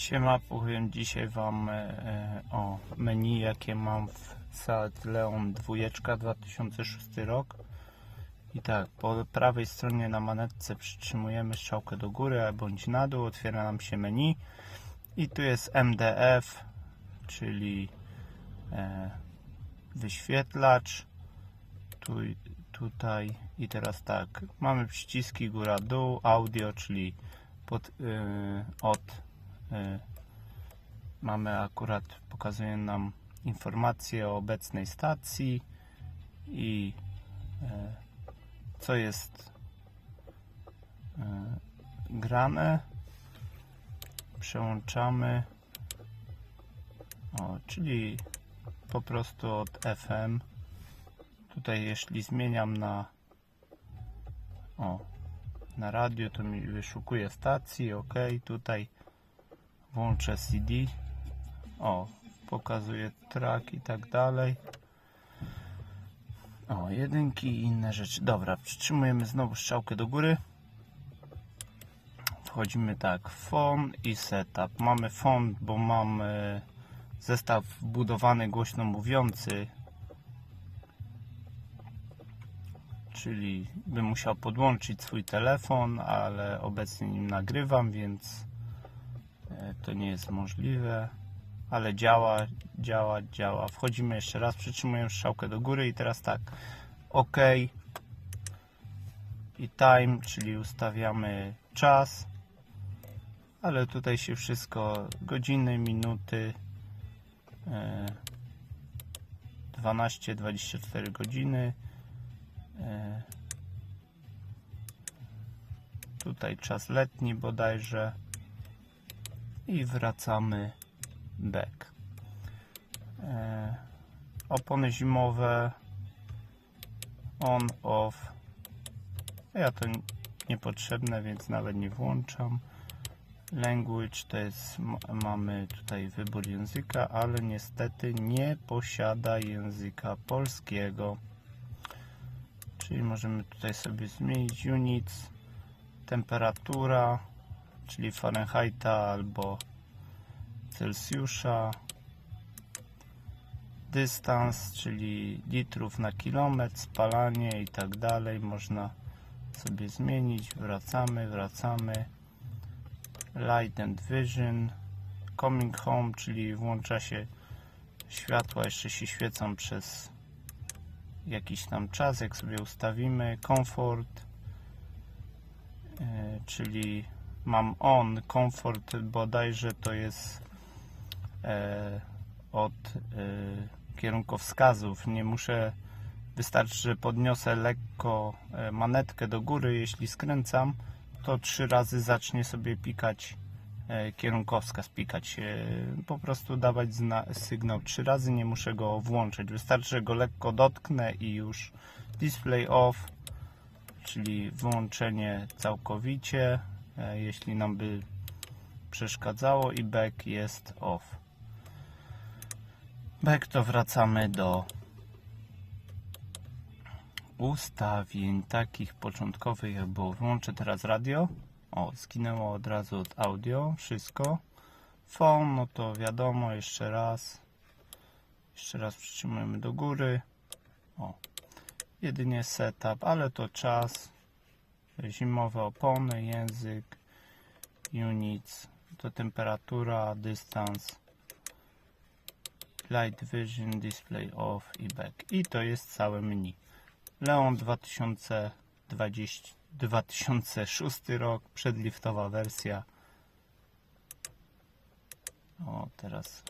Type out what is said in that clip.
Siema, powiem dzisiaj Wam e, e, o menu jakie mam w Seat Leon 2 2006 rok. I tak, po prawej stronie na manetce przytrzymujemy strzałkę do góry bądź na dół, otwiera nam się menu. I tu jest MDF, czyli e, wyświetlacz. Tu, tutaj i teraz tak, mamy przyciski góra-dół, audio, czyli pod, yy, od mamy akurat, pokazuje nam informacje o obecnej stacji i y, co jest y, grane. Przełączamy, o, czyli po prostu od FM. Tutaj jeśli zmieniam na o, na radio, to mi wyszukuje stacji, ok, tutaj włączę CD, o, pokazuje track i tak dalej. O, jedynki i inne rzeczy. Dobra, przytrzymujemy znowu strzałkę do góry. Wchodzimy tak, phone i setup. Mamy phone, bo mam zestaw wbudowany głośno mówiący, czyli bym musiał podłączyć swój telefon, ale obecnie nim nagrywam, więc to nie jest możliwe. Ale działa, działa, działa. Wchodzimy jeszcze raz, przytrzymujemy strzałkę do góry i teraz tak, OK i time, czyli ustawiamy czas, ale tutaj się wszystko, godziny, minuty, e, 12-24 godziny. E, Tutaj czas letni bodajże. I wracamy back. E, Opony zimowe on, off. Ja to niepotrzebne, więc nawet nie włączam. Language to jest, mamy tutaj wybór języka, ale niestety nie posiada języka polskiego. Czyli możemy tutaj sobie zmienić units, temperatura, czyli Fahrenheita albo Celsjusza, dystans, czyli litrów na kilometr, spalanie i tak dalej. Można sobie zmienić. Wracamy, wracamy. Light and Vision, Coming Home, czyli włącza się światła, jeszcze się świecą przez jakiś tam czas, jak sobie ustawimy. Comfort, e, czyli mam on, comfort bodajże to jest od e, kierunkowskazów. Nie muszę, wystarczy, że podniosę lekko e, manetkę do góry, jeśli skręcam, to trzy razy zacznie sobie pikać e, kierunkowskaz, pikać, e, po prostu dawać sygnał trzy razy, nie muszę go włączać. Wystarczy, że go lekko dotknę i już display off, czyli wyłączenie całkowicie, e, jeśli nam by przeszkadzało i back jest off. Back to wracamy do ustawień takich początkowych było. Włączę teraz radio. O, zginęło od razu od audio, wszystko. Phone, no to wiadomo, jeszcze raz. Jeszcze raz przytrzymujemy do góry. O, jedynie setup, ale to czas. Zimowe opony, język, units, to temperatura, dystans, light vision, display off i back. I to jest całe menu. Leon 2020, 2006 rok, przedliftowa wersja. O, teraz